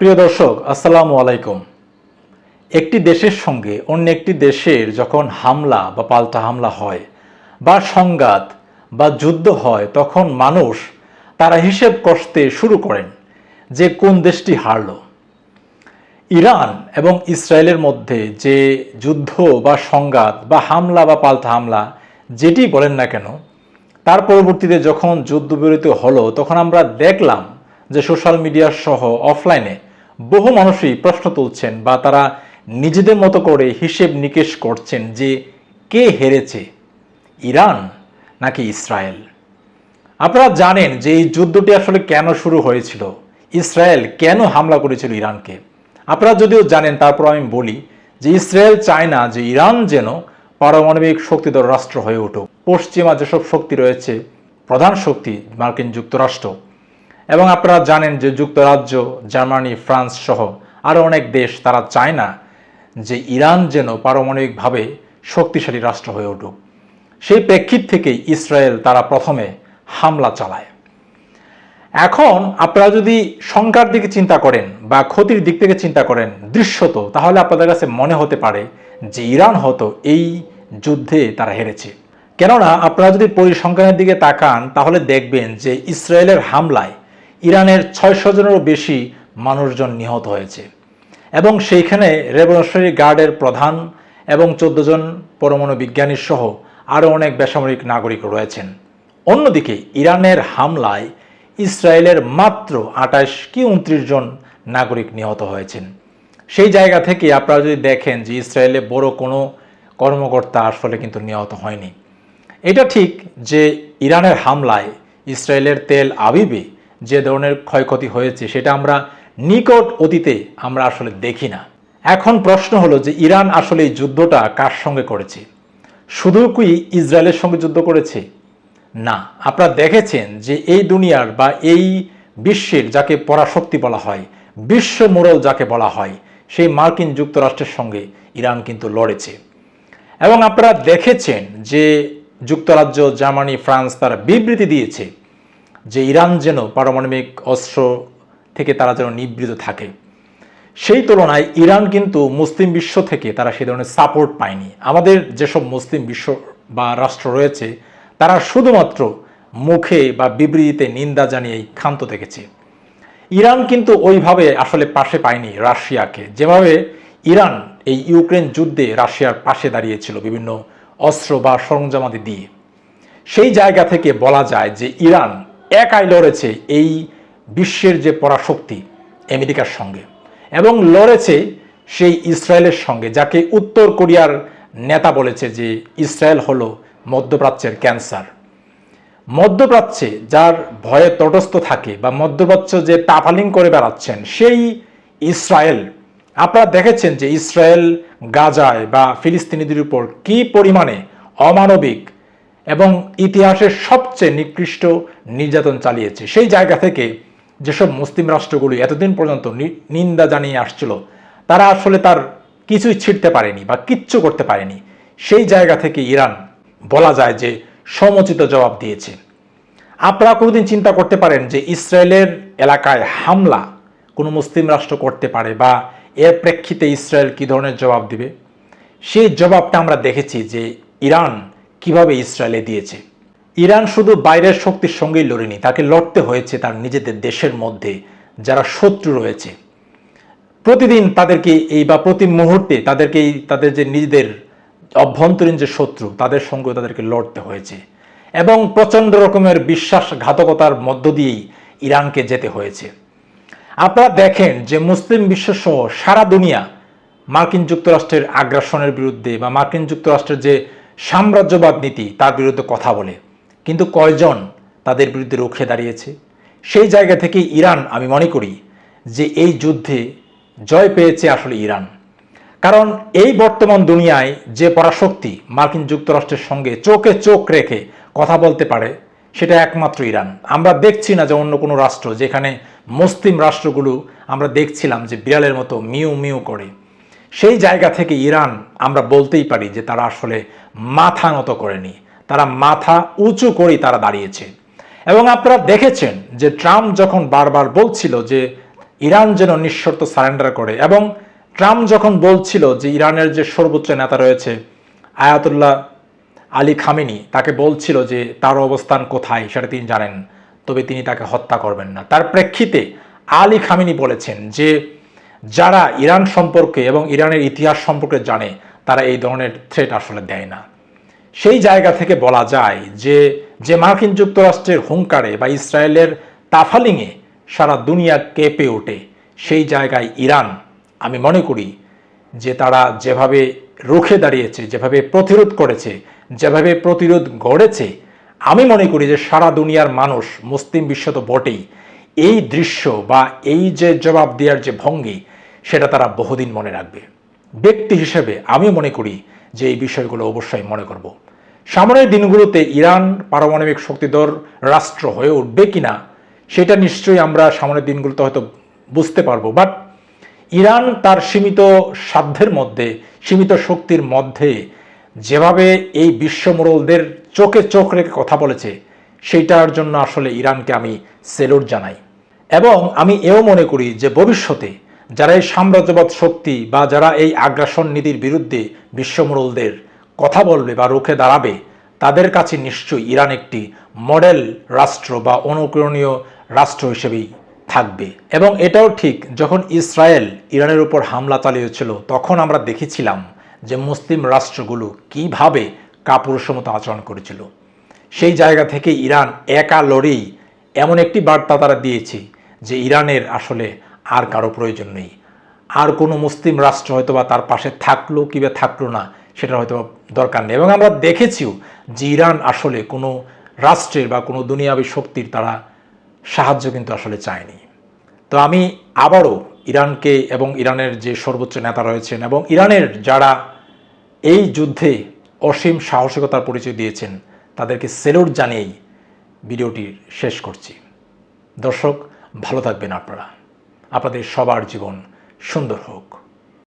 প্রিয় দর্শক, আসসালামু আলাইকুম। একটি দেশের সঙ্গে অন্য একটি দেশের যখন হামলা বা পাল্টা হামলা হয় বা সংঘাত বা যুদ্ধ হয়, তখন মানুষ তারা হিসেব কষতে শুরু করেন যে কোন দেশটি হারল। ইরান এবং ইসরায়েলের মধ্যে যে যুদ্ধ বা সংঘাত বা হামলা বা পাল্টা হামলা, যেটি বলেন না কেন, তার পরবর্তীতে যখন যুদ্ধবিরতি হলো, তখন আমরা দেখলাম যে সোশ্যাল মিডিয়া সহ অফলাইনে বহু মানুষই প্রশ্ন তুলছেন বা তারা নিজেদের মতো করে হিসেব নিকেশ করছেন যে কে হেরেছে, ইরান নাকি ইসরায়েল? আপনারা জানেন যে এই যুদ্ধটি আসলে কেন শুরু হয়েছিল? ইসরায়েল কেন হামলা করেছিল ইরানকে? আপনারা যদিও জানেন, তারপর আমি বলি যে ইসরায়েল চায় না যে ইরান যেন পারমাণবিক শক্তিধর রাষ্ট্র হয়ে উঠুক। পশ্চিমা যেসব শক্তি রয়েছে, প্রধান শক্তি মার্কিন যুক্তরাষ্ট্র। এবং আপনারা জানেন যে যুক্তরাজ্য, জার্মানি, ফ্রান্স সহ আরও অনেক দেশ, তারা চায় না যে ইরান যেন পারমাণবিকভাবে শক্তিশালী রাষ্ট্র হয়ে উঠুক। সেই প্রেক্ষিত থেকেই ইসরায়েল তারা প্রথমে হামলা চালায়। এখন আপনারা যদি সংখ্যার দিকে চিন্তা করেন বা ক্ষতির দিক থেকে চিন্তা করেন দৃশ্যত, তাহলে আপনাদের কাছে মনে হতে পারে যে ইরান হয়তো এই যুদ্ধে তারা হেরেছে। কেননা আপনারা যদি পরিসংখ্যানের দিকে তাকান, তাহলে দেখবেন যে ইসরায়েলের হামলায় ইরানের ছয়শো জনেরও বেশি মানুষজন নিহত হয়েছে। এবং সেইখানে রেভলিউশনারি গার্ডের প্রধান এবং চোদ্দ জন পরমাণু বিজ্ঞানী সহ আরও অনেক বেসামরিক নাগরিক রয়েছেন। অন্যদিকে ইরানের হামলায় ইসরায়েলের মাত্র আঠাশ কি উনত্রিশ জন নাগরিক নিহত হয়েছেন। সেই জায়গা থেকে আপনারা যদি দেখেন যে ইসরায়েলে বড় কোনো কর্মকর্তা আসলে কিন্তু নিহত হয়নি। এটা ঠিক যে ইরানের হামলায় ইসরায়েলের তেল আবিবে যে ধরনের ক্ষয়ক্ষতি হয়েছে সেটা আমরা নিকট অতীতে আমরা আসলে দেখি না। এখন প্রশ্ন হলো যে ইরান আসলে এই যুদ্ধটা কার সঙ্গে করেছে? শুধু কি ইসরায়েলের সঙ্গে যুদ্ধ করেছে? না, আপনারা দেখেছেন যে এই দুনিয়ার বা এই বিশ্বের যাকে পরাশক্তি বলা হয়, বিশ্ব মোড়ল যাকে বলা হয়, সেই মার্কিন যুক্তরাষ্ট্রের সঙ্গে ইরান কিন্তু লড়েছে। এবং আপনারা দেখেছেন যে যুক্তরাজ্য, জার্মানি, ফ্রান্স তারা বিবৃতি দিয়েছে যে ইরান যেন পারমাণবিক অস্ত্র থেকে তারা যেন নিবৃত থাকে। সেই তুলনায় ইরান কিন্তু মুসলিম বিশ্ব থেকে তারা সেই ধরনের সাপোর্ট পায়নি। আমাদের যেসব মুসলিম বিশ্ব বা রাষ্ট্র রয়েছে, তারা শুধুমাত্র মুখে বা বিবৃতিতে নিন্দা জানিয়েই ক্ষান্ত থেকেছে ইরান কিন্তু ওইভাবে আসলে পাশে পায়নি রাশিয়াকে। যেভাবে ইরান এই ইউক্রেন যুদ্ধে রাশিয়ার পাশে দাঁড়িয়েছিল বিভিন্ন অস্ত্র বা সরঞ্জামাদি দিয়ে। সেই জায়গা থেকে বলা যায় যে ইরান একাই লড়েছে এই বিশ্বের যে পরাশক্তি আমেরিকার সঙ্গে এবং লড়েছে সেই ইসরায়েলের সঙ্গে, যাকে উত্তর কোরিয়ার নেতা বলেছে যে ইসরায়েল হলো মধ্যপ্রাচ্যের ক্যান্সার। মধ্যপ্রাচ্যে যার ভয়ে তটস্থ থাকে বা মধ্যপ্রাচ্য যে টাফালিং করে বেড়াচ্ছেন, সেই ইসরায়েল। আপনারা দেখেছেন যে ইসরায়েল গাজায় বা ফিলিস্তিনিদের উপর কি পরিমাণে অমানবিক এবং ইতিহাসের সবচেয়ে নিকৃষ্ট নির্যাতন চালিয়েছে। সেই জায়গা থেকে যেসব মুসলিম রাষ্ট্রগুলি এতদিন পর্যন্ত নিন্দা জানিয়ে আসছিল, তারা আসলে তার কিছুই ছিঁড়তে পারেনি বা কিচ্ছু করতে পারেনি। সেই জায়গা থেকে ইরান বলা যায় যে সমুচিত জবাব দিয়েছে। আপনারা কোনোদিন চিন্তা করতে পারেন যে ইসরায়েলের এলাকায় হামলা কোনো মুসলিম রাষ্ট্র করতে পারে বা এর প্রেক্ষিতে ইসরায়েল কী ধরনের জবাব দিবে? সেই জবাবটা আমরা দেখেছি যে ইরান কীভাবে ইসরায়েলে দিয়েছে? ইরান শুধু বাইরের শক্তির সঙ্গেই লড়েনি, তাকে লড়তে হয়েছে তার নিজেদের দেশের মধ্যে যারা শত্রু রয়েছে। প্রতিদিন তাদেরকে এই বা প্রতি মুহূর্তে তাদেরকে তাদের যে নিজেদের অভ্যন্তরীণ যে শত্রু, তাদের সঙ্গে তাদেরকে লড়তে হয়েছে। এবং প্রচণ্ড রকমের বিশ্বাসঘাতকতার মধ্য দিয়েই ইরানকে যেতে হয়েছে। আপনারা দেখেন যে মুসলিম বিশ্বসহ সারা দুনিয়া মার্কিন যুক্তরাষ্ট্রের আগ্রাসনের বিরুদ্ধে বা মার্কিন যুক্তরাষ্ট্রের যে সাম্রাজ্যবাদ নীতি তার বিরুদ্ধে কথা বলে। কিন্তু কয়জন তাদের বিরুদ্ধে রুখে দাঁড়িয়েছে? সেই জায়গা থেকে ইরান, আমি মনে করি যে এই যুদ্ধে জয় পেয়েছে আসলে ইরান। কারণ এই বর্তমান দুনিয়ায় যে পরাশক্তি মার্কিন যুক্তরাষ্ট্রের সঙ্গে চোখে চোখ রেখে কথা বলতে পারে, সেটা একমাত্র ইরান। আমরা দেখছি না যে অন্য কোনো রাষ্ট্র, যেখানে মুসলিম রাষ্ট্রগুলো আমরা দেখছিলাম যে বিড়ালের মতো মিউ মিউ করে। সেই জায়গা থেকে ইরান, আমরা বলতেই পারি যে তারা আসলে মাথা নত করেনি। তারা মাথা উঁচু করেই তারা দাঁড়িয়েছে। এবং আপনারা দেখেছেন যে ট্রাম্প যখন বারবার বলছিল যে ইরান যেন নিঃশর্ত সারেন্ডার করে এবং ট্রাম্প যখন বলছিল যে ইরানের যে সর্বোচ্চ নেতা রয়েছে আয়াতুল্লাহ আলী খামেনি, তাকে বলছিল যে তার অবস্থান কোথায় সেটা তিনি জানেন, তবে তিনি তাকে হত্যা করবেন না। তার প্রেক্ষিতে আলী খামেনি বলেছেন যে যারা ইরান সম্পর্কে এবং ইরানের ইতিহাস সম্পর্কে জানে, তারা এই ধরনের থ্রেট আসলে দেয় না। সেই জায়গা থেকে বলা যায় যে যে মার্কিন যুক্তরাষ্ট্রের হুঙ্কারে বা ইসরায়েলের তাফালিংয়ে সারা দুনিয়া কেঁপে ওঠে, সেই জায়গায় ইরান, আমি মনে করি যে তারা যেভাবে রুখে দাঁড়িয়েছে, যেভাবে প্রতিরোধ করেছে, যেভাবে প্রতিরোধ গড়েছে, আমি মনে করি যে সারা দুনিয়ার মানুষ, মুসলিম বিশ্ব তো বটেই, এই দৃশ্য বা এই যে জবাব দেওয়ার যে ভঙ্গি সেটা তারা বহুদিন মনে রাখবে। ব্যক্তি হিসেবে আমি মনে করি যে এই বিষয়গুলো অবশ্যই মনে করব। সামনের দিনগুলোতে ইরান পারমাণবিক শক্তিধর রাষ্ট্র হয়ে উঠবে কিনা, সেটা নিশ্চয়ই আমরা সামনের দিনগুলোতে হয়তো বুঝতে পারব। বাট ইরান তার সীমিত সাধ্যের মধ্যে, সীমিত শক্তির মধ্যে যেভাবে এই বিশ্বমোড়লদের চোখে চোখ রেখে কথা বলেছে, সেইটার জন্য আসলে ইরানকে আমি সেলুট জানাই। এবং আমি এও মনে করি যে ভবিষ্যতে যারা এই সাম্রাজ্যবাদ শক্তি বা যারা এই আগ্রাসন নীতির বিরুদ্ধে বিশ্বমোড়লদের কথা বলবে বা রুখে দাঁড়াবে, তাদের কাছে নিশ্চয়ই ইরান একটি মডেল রাষ্ট্র বা অনুকরণীয় রাষ্ট্র হিসেবেই থাকবে। এবং এটাও ঠিক, যখন ইসরায়েল ইরানের উপর হামলা চালিয়েছিল, তখন আমরা দেখেছিলাম যে মুসলিম রাষ্ট্রগুলো কীভাবে কাপুরুষের মতো আচরণ করেছিল। সেই জায়গা থেকে ইরান একা লড়েই এমন একটি বার্তা তারা দিয়েছে যে ইরানের আসলে আর কারও প্রয়োজন নেই। আর কোনো মুসলিম রাষ্ট্র হয়তো বা তার পাশে থাকল কিংবা থাকল না, সেটা হয়তো দরকার নেই। এবং আমরা দেখেছিও যে ইরান আসলে কোনো রাষ্ট্রের বা কোনো দুনিয়াবী শক্তির তারা সাহায্য কিন্তু আসলে চায়নি। তো আমি আবারও ইরানকে এবং ইরানের যে সর্বোচ্চ নেতা রয়েছেন এবং ইরানের যারা এই যুদ্ধে অসীম সাহসিকতার পরিচয় দিয়েছেন, তাদেরকে সেলুট জানিয়েই ভিডিওটি শেষ করছি। দর্শক, ভালো থাকবেন আপনারা। আপনাদের সবার জীবন সুন্দর হোক।